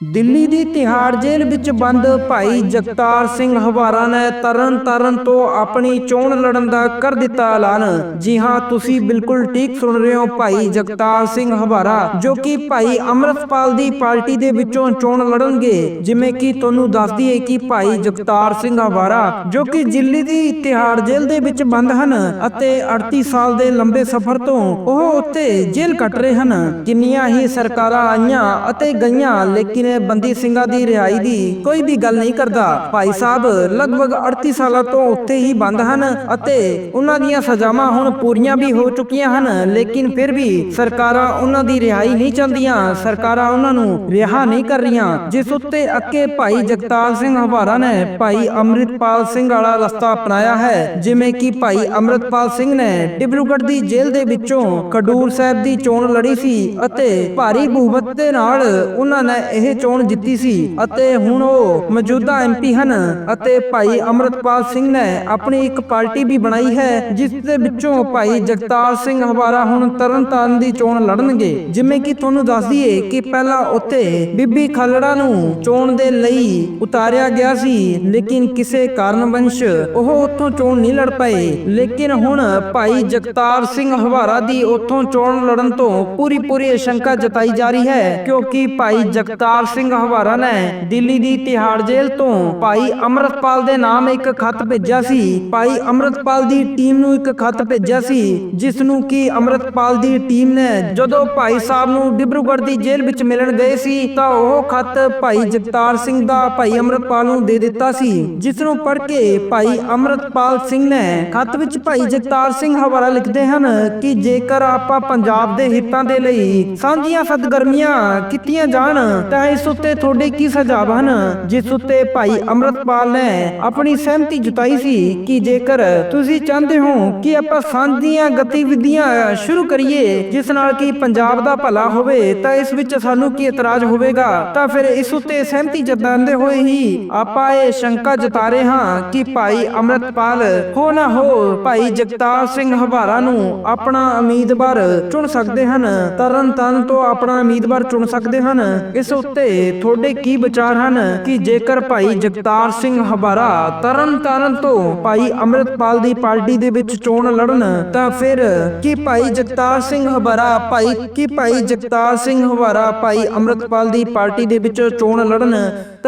ਦਿੱਲੀ ਦੀ ਤਿਹਾੜ ਜੇਲ੍ਹ ਵਿੱਚ ਬੰਦ ਭਾਈ ਜਗਤਾਰ ਸਿੰਘ ਹਵਾਰਾ ਨੇ ਤਰਨ ਤਾਰਨ ਤੋਂ ਆਪਣੀ ਚੋਣ ਲੜਨ ਦਾ ਕਰ ਦਿੱਤਾ ਐਲਾਨ। ਜੀ ਹਾਂ, ਤੁਸੀਂ ਬਿਲਕੁਲ ਠੀਕ ਸੁਣ ਰਹੇ ਹੋ ਭਾਈ ਜਗਤਾਰ ਸਿੰਘ ਹਵਾਰਾ, ਜੋ ਕਿ ਭਾਈ ਅੰਮ੍ਰਿਤਪਾਲ ਦੀ ਪਾਰਟੀ ਦੇ ਵਿੱਚੋਂ ਚੋਣ ਲੜਨਗੇ। ਜਿਵੇਂ ਕਿ ਤੁਹਾਨੂੰ ਦੱਸ ਦਈਏ ਕਿ ਭਾਈ ਜਗਤਾਰ ਸਿੰਘ ਹਵਾਰਾ, ਜੋ ਕਿ ਦਿੱਲੀ ਦੀ ਤਿਹਾੜ ਜੇਲ੍ਹ ਦੇ ਵਿੱਚ ਬੰਦ ਹਨ ਅਤੇ 38 ਸਾਲ ਦੇ ਲੰਬੇ ਸਫ਼ਰ ਤੋਂ ਉਹ ਉੱਤੇ ਜੇਲ੍ਹ ਕੱਟ ਰਹੇ ਹਨ। ਕਿੰਨੀਆਂ ਹੀ ਸਰਕਾਰਾਂ ਆਈਆਂ ਅਤੇ ਗਈਆਂ, ਲੇਕਿਨ ਬੰਦੀ ਸਿੰਘਾਂ ਦੀ ਰਿਹਾਈ ਦੀ ਕੋਈ ਵੀ ਗੱਲ ਨਹੀਂ ਕਰਦਾ। ਭਾਈ ਸਾਹਿਬ ਲਗਭਗ 38 ਸਾਲਾਂ ਤੋਂ ਉੱਥੇ ਹੀ ਬੰਦ ਹਨ ਅਤੇ ਉਹਨਾਂ ਦੀਆਂ ਸਜ਼ਾਵਾਂ ਹੁਣ ਪੂਰੀਆਂ ਵੀ ਹੋ ਚੁੱਕੀਆਂ ਹਨ, ਲੇਕਿਨ ਫਿਰ ਵੀ ਸਰਕਾਰਾਂ ਉਹਨਾਂ ਦੀ ਰਿਹਾਈ ਨਹੀਂ ਚਾਹੁੰਦੀਆਂ। ਸਰਕਾਰਾਂ ਉਹਨਾਂ ਨੂੰ ਰਿਹਾ ਨਹੀਂ ਕਰ ਰਹੀਆਂ। ਜਿਸ ਉੱਤੇ ਅੱਕੇ ਭਾਈ ਜਗਤਾਰ ਸਿੰਘ ਹਵਾਰਾ ਨੇ ਭਾਈ ਅੰਮ੍ਰਿਤਪਾਲ ਸਿੰਘ ਵਾਲਾ ਰਸਤਾ ਅਪਣਾਇਆ ਹੈ। ਜਿਵੇਂ ਕਿ ਭਾਈ ਅੰਮ੍ਰਿਤਪਾਲ ਸਿੰਘ ਨੇ ਡਿਬਰੂਗੜ੍ਹ ਦੀ ਜੇਲ੍ਹ ਦੇ ਵਿੱਚੋਂ ਖਡੂਰ ਸਾਹਿਬ ਦੀ ਚੋਣ ਲੜੀ ਸੀ ਅਤੇ ਭਾਰੀ ਬਹੁਮਤ ਦੇ ਨਾਲ ਉਹਨਾਂ ਨੇ ਇਹ ਚੋਣ ਜਿੱਤੀ ਸੀ ਅਤੇ ਹੁਣ ਉਹ ਮੌਜੂਦਾ ਐਮਪੀ ਹਨ ਅਤੇ ਭਾਈ ਅੰਮ੍ਰਿਤਪਾਲ ਸਿੰਘ ਨੇ ਆਪਣੀ ਇੱਕ ਪਾਰਟੀ ਵੀ ਬਣਾਈ ਹੈ, ਜਿਸ ਦੇ ਵਿੱਚੋਂ ਭਾਈ ਜਗਤਾਰ ਸਿੰਘ ਹਵਾਰਾ ਹੁਣ ਤਰਨਤਾਰਨ ਦੀ ਚੋਣ ਲੜਨਗੇ। ਜਿਵੇਂ ਕਿ ਤੁਹਾਨੂੰ ਦੱਸ ਦਈਏ ਕਿ ਪਹਿਲਾਂ ਉੱਥੇ ਬੀਬੀ ਖਾਲੜਾ ਨੂੰ ਚੋਣ ਦੇ ਲਈ ਉਤਾਰਿਆ ਗਿਆ ਸੀ, ਲੇਕਿਨ ਕਿਸੇ ਕਾਰਨਵੰਸ਼ ਉਹ ਉੱਥੋਂ ਚੋਣ ਨਹੀਂ ਲੜ ਪਏ। ਲੇਕਿਨ ਹੁਣ ਭਾਈ ਜਗਤਾਰ ਸਿੰਘ ਹਵਾਰਾ ਦੀ ਉੱਥੋਂ ਚੋਣ ਲੜਨ ਤੋਂ ਪੂਰੀ ਪੂਰੀ ਸ਼ੰਕਾ ਜਤਾਈ ਜਾ ਰਹੀ ਹੈ, ਕਿਉਂਕਿ ਭਾਈ ਜਗਤਾਰ ਸਿੰਘ ਹਵਾਰਾ ਨੇ ਦਿੱਲੀ ਦੀ ਤਿਹਾੜ ਜੇਲ੍ਹ ਤੋਂ ਭਾਈ ਅਮਰਤਪਾਲ ਦੇ ਨਾਮ ਇੱਕ ਖੱਤ ਭੇਜਿਆ ਸੀ। ਭਾਈ ਅਮਰਤਪਾਲ ਦੀ ਟੀਮ ਨੂੰ ਇੱਕ ਖੱਤ ਭੇਜਿਆ ਸੀ ਜਿਸ ਨੂੰ ਕਿ ਅਮਰਤਪਾਲ ਦੀ ਟੀਮ ਨੇ ਜਦੋਂ ਭਾਈ ਸਾਹਿਬ ਨੂੰ ਡਿਬਰੂਗੜ੍ਹ ਦੀ ਜੇਲ੍ਹ ਵਿੱਚ ਮਿਲਣ ਗਏ ਸੀ, ਤਾਂ ਉਹ ਖੱਤ ਭਾਈ ਜਗਤਾਰ ਸਿੰਘ ਦਾ ਭਾਈ ਅਮਰਤਪਾਲ ਨੂੰ ਦੇ ਦਿੱਤਾ ਸੀ ਜਿਸ ਨੂੰ ਪੜ੍ਹ ਕੇ ਭਾਈ ਅਮਰਤਪਾਲ ਸਿੰਘ ਨੇ ਖਤ ਵਿੱਚ ਭਾਈ ਜਗਤਾਰ ਸਿੰਘ ਹਵਾਰਾ ਲਿਖਦੇ ਹਨ ਕਿ ਜੇਕਰ ਆਪਾਂ ਪੰਜਾਬ ਦੇ ਹਿੱਤਾਂ ਦੇ ਲਈ ਸਾਂਝੀਆਂ ਸਦਗਰਮੀਆਂ ਕੀਤੀਆਂ ਜਾਣ, ਤਾਂ ਇਸ ਉੱਤੇ ਤੁਹਾਡੇ ਕੀ ਸੁਝਾਅ ਹਨ ਜਿਸ ਉੱਤੇ ਭਾਈ ਅਮਰਤਪਾਲ ਨੇ ਆਪਣੀ ਸਹਿਮਤੀ ਜਤਾਈ ਸੀ ਕਿ ਜੇਕਰ ਤੁਸੀਂ ਚਾਹੁੰਦੇ ਹੋ ਕਿ ਆਪਾਂ ਸਾਂਝੀਆਂ ਗਤੀਵਿਧੀਆਂ ਸ਼ੁਰੂ ਕਰੀਏ, ਜਿਸ ਨਾਲ ਕਿ ਪੰਜਾਬ ਦਾ ਭਲਾ ਹੋਵੇ, ਤਾਂ ਇਸ ਵਿੱਚ ਸਾਨੂੰ ਕੀ ਇਤਰਾਜ਼ ਹੋਵੇਗਾ? ਤਾਂ ਫਿਰ ਇਸ ਉੱਤੇ ਸਹਿਮਤੀ ਜਤਾਉਂਦੇ ਹੋਏ ਹੀ ਆਪਾਂ ਇਹ ਸ਼ੰਕਾ ਜਤਾ ਰਹੇ ਹਾਂ ਕਿ ਭਾਈ ਅਮਰਤਪਾਲ ਹੋ ਨਾ ਹੋ, ਭਾਈ ਜਗਤਾਰ ਸਿੰਘ ਹਵਾਰਾ ਨੂੰ ਆਪਣਾ ਉਮੀਦਵਾਰ ਚੁਣ ਸਕਦੇ ਹਨ। ਤਰਨ ਤਾਰਨ ਤੋਂ ਆਪਣਾ ਉਮੀਦਵਾਰ ਚੁਣ ਸਕਦੇ ਹਨ। ਇਸ ਉੱਤੇ ਤੁਹਾਡੇ ਕੀ ਵਿਚਾਰ ਹਨ ਕਿ ਜੇਕਰ ਭਾਈ ਜਗਤਾਰ ਸਿੰਘ ਹਵਾਰਾ ਤਰਨ ਤਾਰਨ ਤੋਂ ਭਾਈ ਅਮਰਤਪਾਲ ਦੀ ਪਾਰਟੀ ਦੇ ਵਿੱਚ ਚੋਣ ਲੜਨ, ਤਾਂ ਫਿਰ ਕੀ ਭਾਈ ਜਗਤਾਰ ਸਿੰਘ ਹਵਾਰਾ ਭਾਈ ਕੀ ਭਾਈ ਜਗਤਾਰ ਸਿੰਘ ਹਵਾਰਾ ਭਾਈ ਅਮਰਤਪਾਲ ਦੀ ਪਾਰਟੀ ਦੇ ਵਿੱਚ ਚੋਣ ਲੜਨ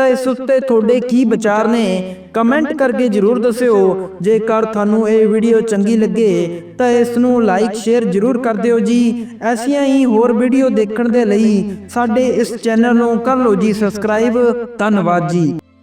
ਤਾਂ ਇਸ ਉੱਤੇ ਤੁਹਾਡੇ ਕੀ ਵਿਚਾਰ ਨੇ? ਕਮੈਂਟ ਕਰਕੇ ਜਰੂਰ ਦੱਸਿਓ। ਜੇਕਰ ਤੁਹਾਨੂੰ ਇਹ ਵੀਡੀਓ ਚੰਗੀ ਲੱਗੇ, ਤਾਂ ਇਸ ਨੂੰ ਲਾਈਕ ਸ਼ੇਅਰ ਜਰੂਰ ਕਰ ਦਿਓ ਜੀ। ਐਸੀਆਂ ਹੀ ਹੋਰ ਵੀਡੀਓ ਦੇਖਣ ਦੇ ਲਈ ਸਾਡੇ ਇਸ ਚੈਨਲ ਨੂੰ ਕਰ ਲਓ ਜੀ ਸਬਸਕ੍ਰਾਈਬ ਧੰਨਵਾਦ ਜੀ।